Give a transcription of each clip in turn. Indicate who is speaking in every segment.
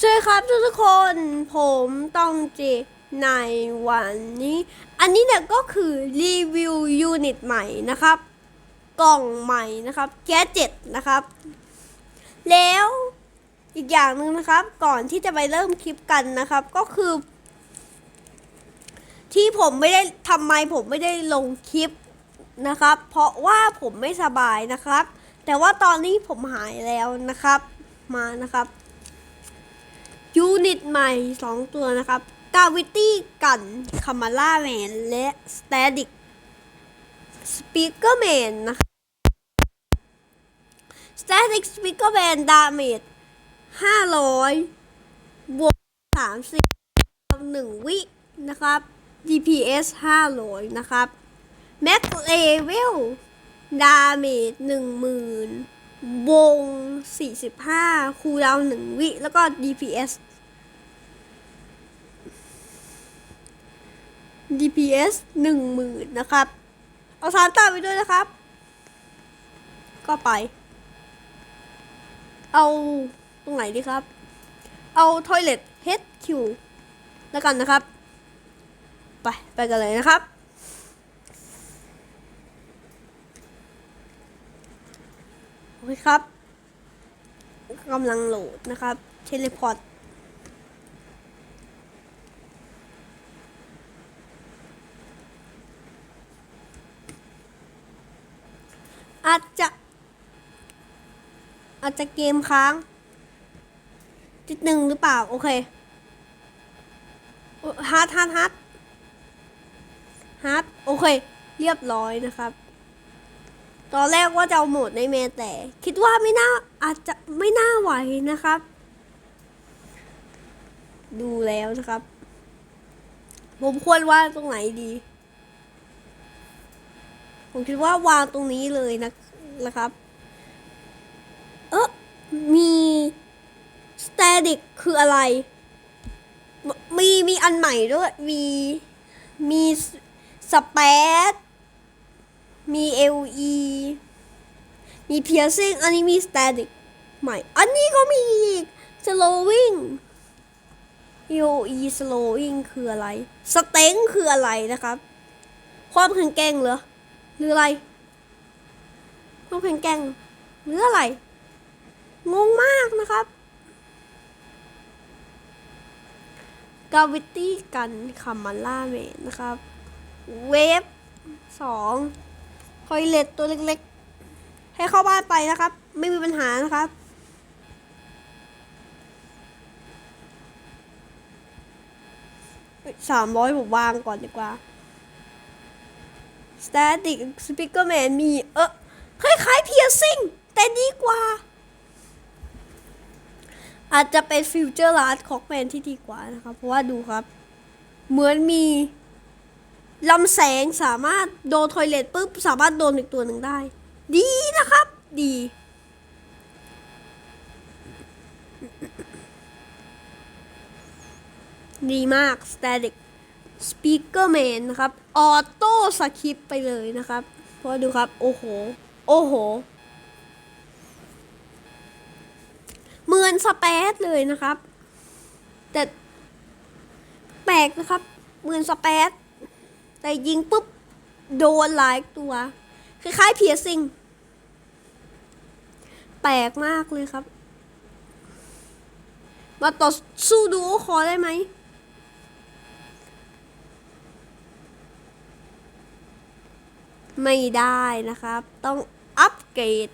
Speaker 1: สวัสดีครับทุกๆคนผมต้องเจในวันนี้ อันนี้เนี่ยก็คือรีวิวยูนิตใหม่นะครับ กล่องใหม่นะครับแกเจ็ตนะครับ แล้วอีกอย่างหนึ่งนะครับ ก่อนที่จะไปเริ่มคลิปกันนะครับ ก็คือ ที่ผมไม่ได้ทำไมผมไม่ได้ลงคลิปนะครับ เพราะว่าผมไม่สบายนะครับ แต่ว่าตอนนี้ผมหายแล้วนะครับ มานะครับ ยูนิตใหม่ 2 ตัวนะครับกาวิตี้กันคามาล่าแมนและสเตติกสปีกเกอร์แมนนะคเตติ t i c Speaker Band Damage 500บวก30หนึ่งวินะครับ DPS 500 นะครับ Max Level Damage 10,000วง 45 คูดาวน์1วิ แล้วก็ DPS DPS 10,000นะครับ เอาสารตาไปด้วยนะครับ ก็ไป เอาตรงไหนดีครับ เอา Toilet HQ แล้วกันนะครับ ไปไปกันเลยนะครับโอเคครับกำลังโหลดนะครับ เทเลพอร์ต อาจจะ อาจจะเกมค้างจิดหนึ่งหรือเปล่า โอเคฮาร์ดฮาร์ดฮาร์ดฮาร์ดโอเค เรียบร้อยนะครับ ตอนแรกว่าจะเอาโหมดในเมแต่ คิดว่าไม่น่าอาจจะไม่น่าไหวนะครับ ดูแล้วนะครับ ผมควรวางตรงไหนดี ผมคิดว่าวางตรงนี้เลยนะ นะครับ เออมี static คืออะไร มีมีอันใหม่ด้วย มีมีสเปซมี LE มี piercing อันนี้มี static ใหม่ อันนี้ก็มีอีก slowing LE slowing คืออะไร s t e n คืออะไรนะครับ ความแข็งแกร่งเหรอ หรืออะไร ความแข็งแกร่งหรืออะไร งงมากนะครับ กาวิตี้กันคามาล่าเมนนะครับ เวฟสองคอยเลตตัวเล็กๆ ให้เข้าบ้านไปนะครับ ไม่มีปัญหานะครับสามร้อยผมวางก่อนดีกว่า Static Speaker Man มีเออ คล้ายๆ Piercing แต่ดีกว่า อาจจะเป็นฟิวเจอร์ลาร์ดคอกแมนที่ดีกว่านะครับ เพราะว่าดูครับ เหมือนมีลำแสงสามารถโดนทอยเลตปุ๊บ สามารถโดนอีกตัวหนึ่งได้ ดีนะครับ ดี ดีมาก Static Speaker Man นะครับ ออโต้สคริปไปเลยนะครับ เพราะดูครับ โอ้โห โอ้โหเหมือนสเปซเลยนะครับ แต่แปลกนะครับเหมือนสเปซแต่ยิงปุ๊บ โดนหลายตัว คล้ายๆเพียซิงแปลกมากเลยครับ มาต่อสู้ดูโอคอได้ไหมไม่ได้นะครับ ต้อง อัปเกรด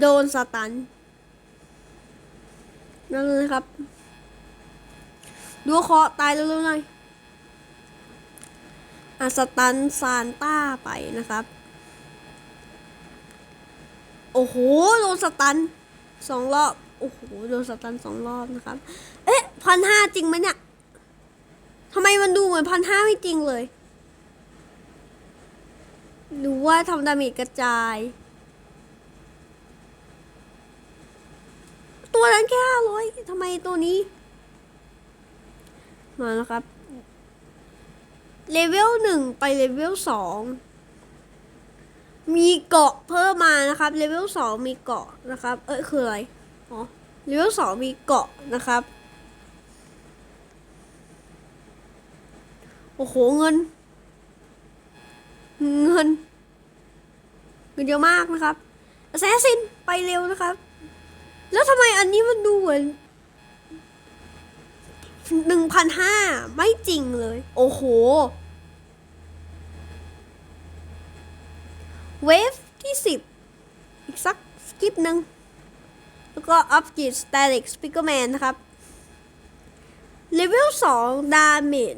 Speaker 1: โดนสตันนั่นเลยครับ ดูเคาะตายเร็วๆหน่อยอาสตันซานต้าไปนะครับ โอ้โห โดนสตันสองรอบ โอ้โห โดนสตันสองรอบนะครับ เอ๊ะพันห้าจริงไหมเนี่ยทำไมมันดูเหมือนพันห้าไม่จริงเลย หรือว่าทำดาเมจกระจาย ตัวนั้นแค่ห้าร้อยทำไมตัวนี้มาแล้วครับ เลเวลหนึ่งไปเลเวลสองมีเกาะเพิ่มมานะครับ เลเวลสองมีเกาะนะครับ เอ้ยคืออะไร อ๋อ เลเวลสองมีเกาะนะครับ โอ้โห เงิน เงิน เงินเยอะมากนะครับแซซินไปเร็วนะครับ แล้วทำไมอันนี้มันดูเหมือนหนึ่งพันห้าไม่จริงเลย โอ้โห เวฟที่สิบอีกสักสกิปหนึ่งแล้วก็อัพกิจ Static Speakerman นนะครับ เลเวล2ดาเมจ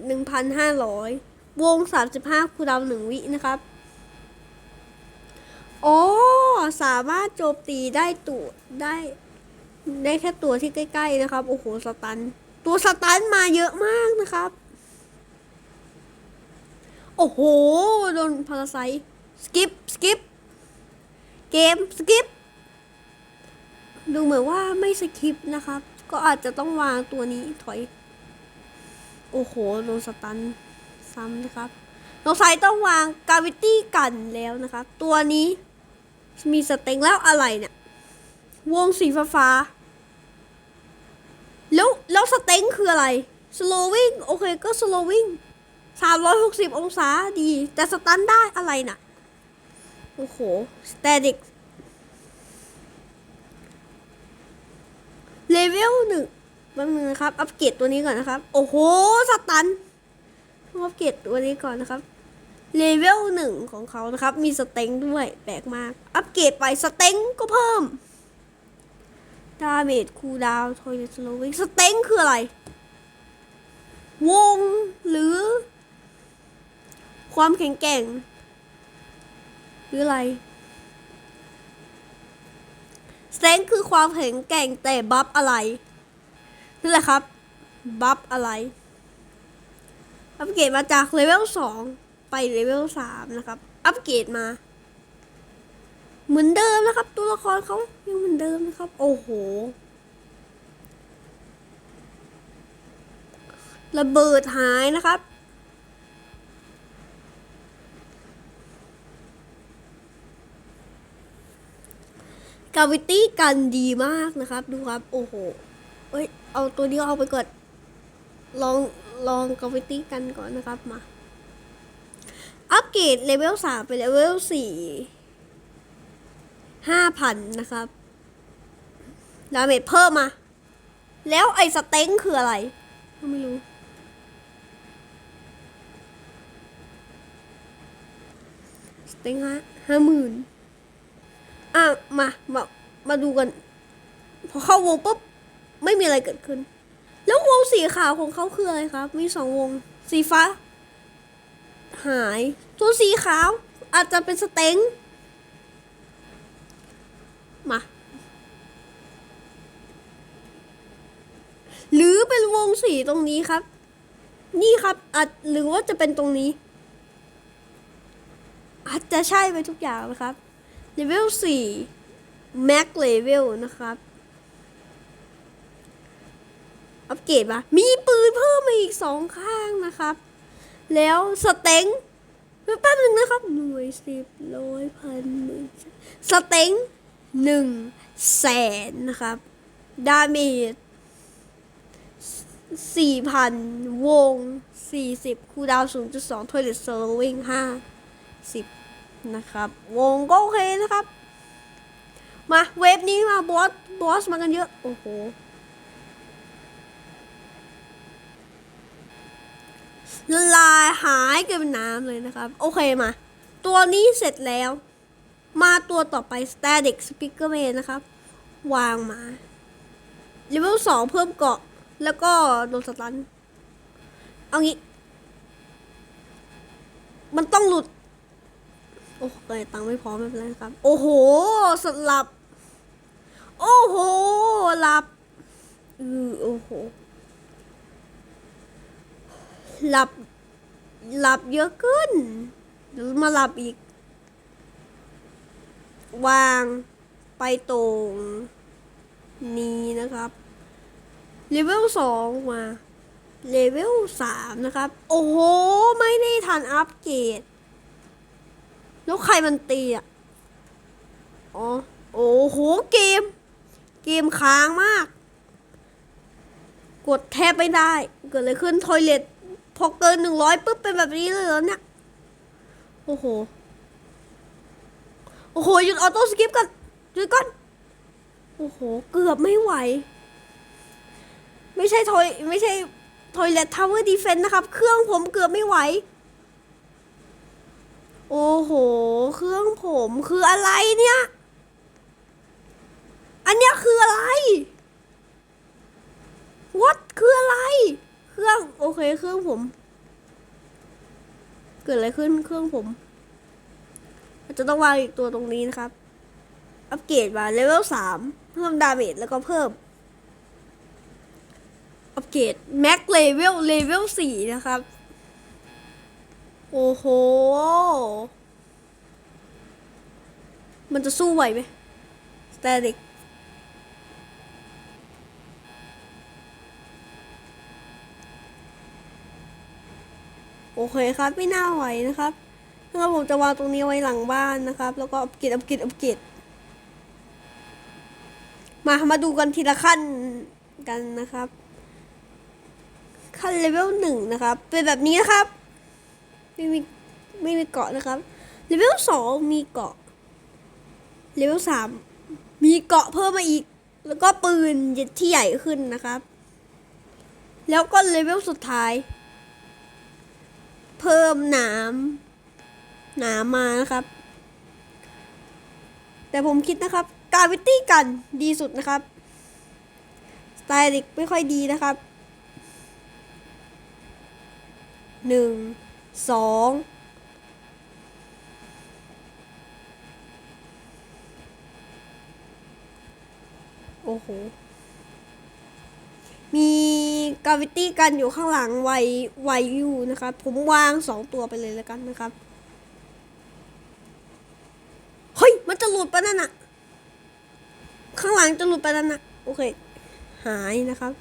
Speaker 1: 1,500วง35คูดาวหน์1วินะครับอ๋อสามารถโจมตีได้ตัวได้ ได้แค่ตัวที่ใกล้ ๆ นะครับ โอ้โห สตัน ตัวสตันมาเยอะมากนะครับ โอ้โห โดนพาราไซสกิป สกิป เกม สกิป ดูเหมือนว่าไม่สกิปนะครับ ก็อาจจะต้องวางตัวนี้ถอย โอ้โห โดนสตันซ้ำนะครับน้องไซต้องวางกาวิตี้กันแล้วนะครับ ตัวนี้มีสเต็งแล้วอะไรเนี่ย วงสีฟ้าฟา แล้วแล้วสเต็งคืออะไรสโลวิ่งโอเคก็สโลวิ่งสามร้อยหกสิบองศาดี แต่สตันได้อะไรน่ะ โอ้โหสเตติกเลเวลหนึ่งแป๊บนึงนะครับ อัปเกรดตัวนี้ก่อนนะครับ โอ้โห สตันต้องอัปเกรดตัวนี้ก่อนนะครับ เลเวลหนึ่งของเขานะครับ มีสเต็งด้วย แปลกมาก อัปเกรดไปสเต็งก็เพิ่ม ดาเมจคูลดาวทอยสโลวิงสเต็งคืออะไร วงหรือ ความแข็งแกร่ง หรืออะไรสเต็งคือความแข็งแกร่งแต่บัฟอะไรนั่นแหละครับบัฟอะไรอัปเกรดมาจากเลเวลสองไปเลเวลสามนะครับ อัปเกรดมา เหมือนเดิมนะครับ ตัวละครเขายังเหมือนเดิมนะครับ โอ้โหระเบิดหายนะครับ กาวิตี้กันดีมากนะครับ ดูครับ โอ้โห เอ้ย เอาตัวนี้เอาไปก่อน ลอง ลองกาวิตี้กันก่อนนะครับ มา อัปเกรดเลเวลสามไปเลเวลสี่ ห้าพันนะครับ ดาเมจเพิ่มมา แล้วไอ้สเต็งคืออะไร ไม่รู้ สเต็งฮะห้าหมื่นอะ มา มา มาดูกัน พอเข้าวงปุ๊บ ไม่มีอะไรเกิดขึ้น แล้ววงสีขาวของเขาคืออะไรครับ มีสองวง สีฟ้า หาย ตัวสีขาวอาจจะเป็นสเต็ง มา หรือเป็นวงสีตรงนี้ครับ นี่ครับอาจหรือว่าจะเป็นตรงนี้ อาจจะใช่ไปทุกอย่างนะครับเลเวลสี่แม็กเลเวลนะครับอัปเกรดมามีปืนเพิ่มมาอีกสองข้างนะครับ แล้วสเต็งแป๊บนึงนะครับ หน่วยสิบร้อยพันหมื่นสเต็ง หนึ่งแสนนะครับ ดาเมจสี่พันวงสี่สิบคูดาวศูนย์จุดสองทอยเลตโลวิ่งห้าสิบนะครับ วงก็โอเคนะครับ มาเวฟนี้มาบอส บอสมากันเยอะ โอ้โหละลายหายกันเป็นน้ำเลยนะครับ โอเคมา ตัวนี้เสร็จแล้ว มาตัวต่อไป Static Speakerman นะครับ วางมาเลเวลสองเพิ่มเกาะ แล้วก็โดนสตัน เอางี้ มันต้องหลุด โอ้โหตังไม่พร้อไม่เป็นไรครับ โอ้โห สลับ โอ้โห หลับอือโอ้โห หลับ หลับเยอะขึ้นเดี๋ยวมาหลับอีก วางไปตรงนี้นะครับเลเวลสองมาเลเวลสามนะครับ โอ้โห ไม่ได้ทันอัปเกรดแล้วใครมันตีอะอ๋อโอ้โห เกม เกมค้างมาก กดแทบไม่ได้ เกิดอะไรขึ้นทอยเลตพอเกินหนึ่งร้อยปุ๊บเป็นแบบนี้เลยเหรอเนี่ย โอ้โห อ้โหหยุดออโต้สกิปกันหยุดก่อน โอ้โห เกือบไม่ไหว ไม่ใช่ทอยไม่ใช่ทอยเลททาวเวอร์ดีเฟนต์นะครับ เครื่องผมเกือบไม่ไหว โอ้โห เครื่องผมคืออะไรเนี่ย อันเนี้ยคืออะไร what คืออะไร เครื่อง โอเค เครื่องผม เกิดอะไรขึ้นเครื่องผม จะต้องวางอีกตัวตรงนี้นะครับ อัปเกรดมาเลเวลสามเพิ่มดาเมจแล้วก็เพิ่ม อัปเกรดแม็กเลเวลเลเวลสี่นะครับ โอ้โห มันจะสู้ไหวไหมสแตติกโอเคครับ ไม่น่าไหวนะครับ แล้วผมจะวางตรงนี้ไว้หลังบ้านนะครับ แล้วก็อัปเกรดอัปเกรดอัปเกรดมามาดูกันทีละขั้นกันนะครับ ขั้นเลเวลหนึ่งนะครับ เป็นแบบนี้นะครับ ไม่มีไม่มีเกาะนะครับเลเวลสองมีเกาะเลเวลสามมีเกาะเพิ่มมาอีก แล้วก็ปืนที่ใหญ่ขึ้นนะครับ แล้วก็เลเวลสุดท้าย เพิ่มหนาม หนามานะครับ แต่ผมคิดนะครับกาวิตี้กันดีสุดนะครับ สไตลิกไม่ค่อยดีนะครับหนึ่งสองโอ้โห มีกาวิตี้กันอยู่ข้างหลังไวไวอยู่นะครับ ผมวางสองตัวไปเลยแล้วกันนะครับ เฮ้ย มัน จะหลุดไปนั่นน่ะข้างหลังจะหลุดไปนั่นน่ะโอเค หายนะครับ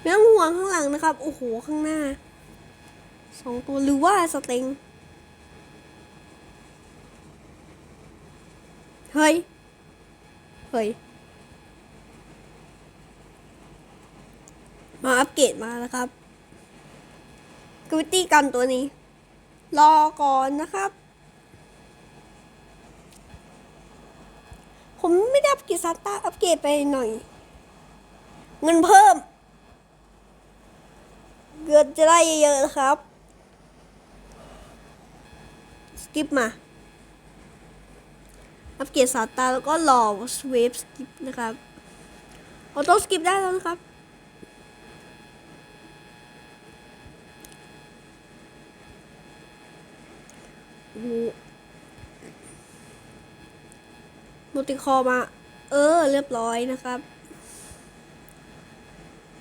Speaker 1: ไม่ต้องห่วงข้างหลังนะครับ โอ้โห ข้างหน้า สองตัวหรือว่าสเต็ง เฮ้ย เฮ้ย มาอัปเกรดมาแล้วครับกวิตี้กันตัวนี้ รอก่อนนะครับ ผมไม่ได้อัปเกรดซานต้าอัปเกรดไปหน่อย เงินเพิ่ม เกิดจะได้เยอะๆครับ สกิปมา อัปเกรดซานต้าแล้วก็รอสเวฟสกิปนะครับออโต้สกิปได้แล้วนะครับโอ้โหโม ติคอมา เออ เรียบร้อยนะครับ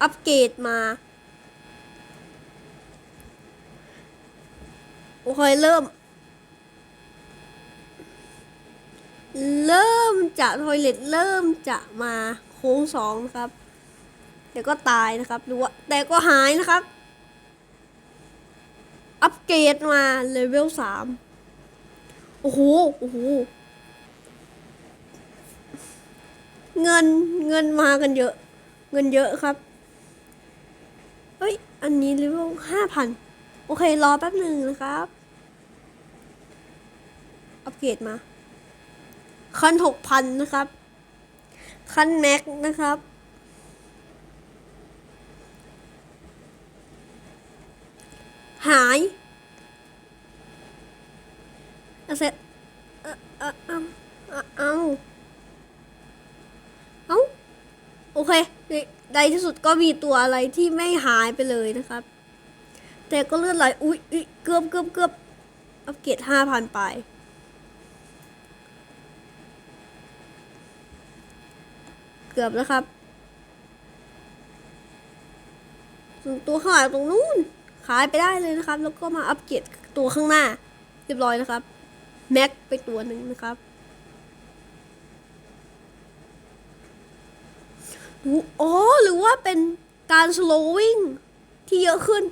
Speaker 1: อัปเกรดมา โอเคเริ่ม เริ่มจะทอยเล็ตเริ่มจะมาโค้งสองนะครับ แต่ก็ตายนะครับหรือว่าแต่ก็หายนะครับ อัปเกรดมาเลเวลสามโอ้โห โอ้โห เงินเงินมากันเยอะ เงินเยอะครับ เฮ้ย อันนี้เลเวลห้าพันโอเค รอแป๊บหนึ่งนะครับ อัปเกรดมาคันหกพันนะครับ คันแม็กนะครับ หายเอาเสร็จเออเออเอาเอาเอาเอาโอเค ในที่สุดก็มีตัวอะไรที่ไม่หายไปเลยนะครับ แต่ก็เลื่อนไหลอุ๊ยอุ๊ยเกือบเกือบเกือบอัปเกรดห้าพันไป เกือบแล้วครับส่วนตัวข้างหลังตรงนู้นขายไปได้เลยนะครับ แล้วก็มาอัปเกรดตัวข้างหน้า เรียบร้อยนะครับ แม็กไปตัวหนึ่งนะครับ ดูอ๋อหรือว่าเป็นการ slowing ที่เยอะขึ้น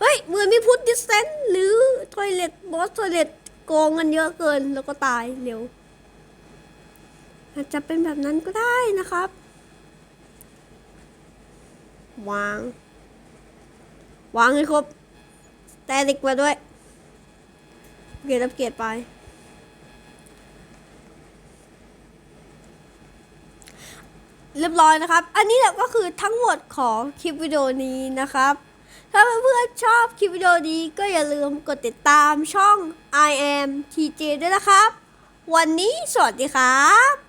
Speaker 1: เฮ้ย เหมือนมีพุทดิเซนหรือทอยเลตบอสทอยเลตโกงกันเยอะเกินแล้วก็ตายเร็ว อาจจะเป็นแบบนั้นก็ได้นะครับ วาง วางให้ครบแต่เด็กมาด้วย เกียรติรับเกียรติไป เรียบร้อยนะครับ อันนี้แหละก็คือทั้งหมดของคลิปวิดีโอนี้นะครับ ถ้าเพื่อนๆชอบคลิปวิดีโอนี้ก็อย่าลืมกดติดตามช่อง I am TJ ด้วยนะครับ วันนี้สวัสดีครับ